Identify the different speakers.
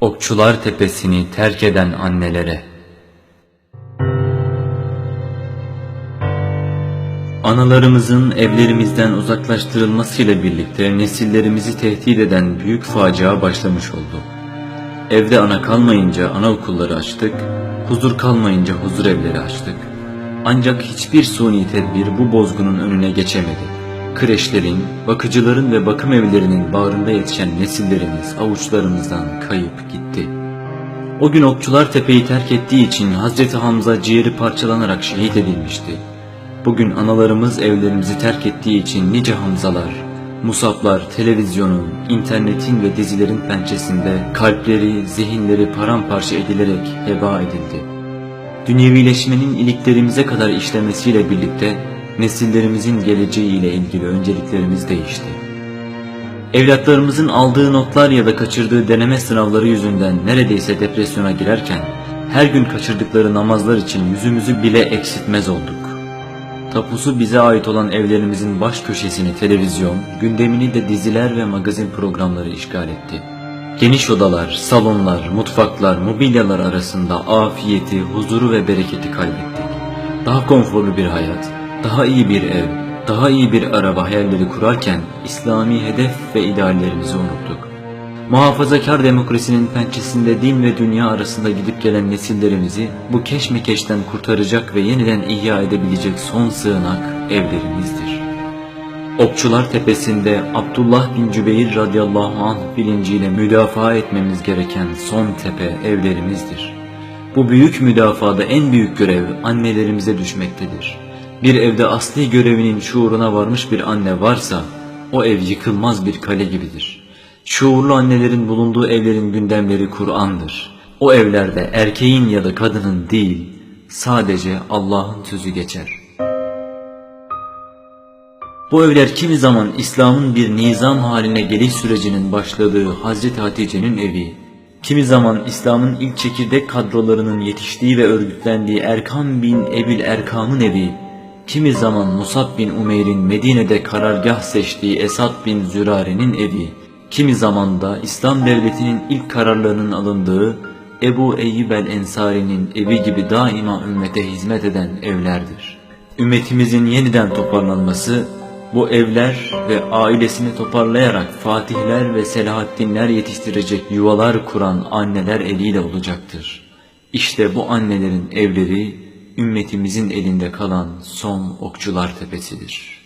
Speaker 1: Okçular Tepesi'ni terk eden annelere Analarımızın evlerimizden uzaklaştırılmasıyla birlikte nesillerimizi tehdit eden büyük facia başlamış oldu. Evde ana kalmayınca anaokulları açtık, huzur kalmayınca huzur evleri açtık. Ancak hiçbir suni tedbir bu bozgunun önüne geçemedi. Kreşlerin, bakıcıların ve bakım evlerinin bağrında yetişen nesillerimiz avuçlarımızdan kayıp gitti. O gün okçular tepeyi terk ettiği için Hazreti Hamza ciğeri parçalanarak şehit edilmişti. Bugün analarımız evlerimizi terk ettiği için nice Hamzalar, Musaplar televizyonun, internetin ve dizilerin pençesinde kalpleri, zihinleri paramparça edilerek heba edildi. Dünyevileşmenin iliklerimize kadar işlemesiyle birlikte nesillerimizin geleceğiyle ilgili önceliklerimiz değişti. Evlatlarımızın aldığı notlar ya da kaçırdığı deneme sınavları yüzünden neredeyse depresyona girerken her gün kaçırdıkları namazlar için yüzümüzü bile eksiltmez olduk. Tapusu bize ait olan evlerimizin baş köşesini televizyon, gündemini de diziler ve magazin programları işgal etti. Geniş odalar, salonlar, mutfaklar, mobilyalar arasında afiyeti, huzuru ve bereketi kaybettik. Daha konforlu bir hayat, daha iyi bir ev, daha iyi bir araba hayalleri kurarken İslami hedef ve ideallerimizi unuttuk. Muhafazakar demokrasinin pençesinde din ve dünya arasında gidip gelen nesillerimizi bu keşmekeşten kurtaracak ve yeniden ihya edebilecek son sığınak evlerimizdir. Okçular Tepesi'nde Abdullah bin Cübeyr radıyallahu anh bilinciyle müdafaa etmemiz gereken son tepe evlerimizdir. Bu büyük müdafada en büyük görev annelerimize düşmektedir. Bir evde asli görevinin şuuruna varmış bir anne varsa o ev yıkılmaz bir kale gibidir. Şuurlu annelerin bulunduğu evlerin gündemleri Kur'an'dır. O evlerde erkeğin ya da kadının değil, sadece Allah'ın sözü geçer. Bu evler kimi zaman İslam'ın bir nizam haline geliş sürecinin başladığı Hazreti Hatice'nin evi, kimi zaman İslam'ın ilk çekirdek kadrolarının yetiştiği ve örgütlendiği Erkam bin Ebil Erkam'ın evi, kimi zaman Musab bin Umeyr'in Medine'de karargah seçtiği Esad bin Zürare'nin evi, kimi zaman da İslam devletinin ilk kararlarının alındığı Ebu Eyyub el-Ensari'nin evi gibi daima ümmete hizmet eden evlerdir. Ümmetimizin yeniden toparlanması bu evler ve ailesini toparlayarak Fatihler ve Selahaddinler yetiştirecek yuvalar kuran anneler eliyle olacaktır. İşte bu annelerin evleri ümmetimizin elinde kalan son okçular tepesidir.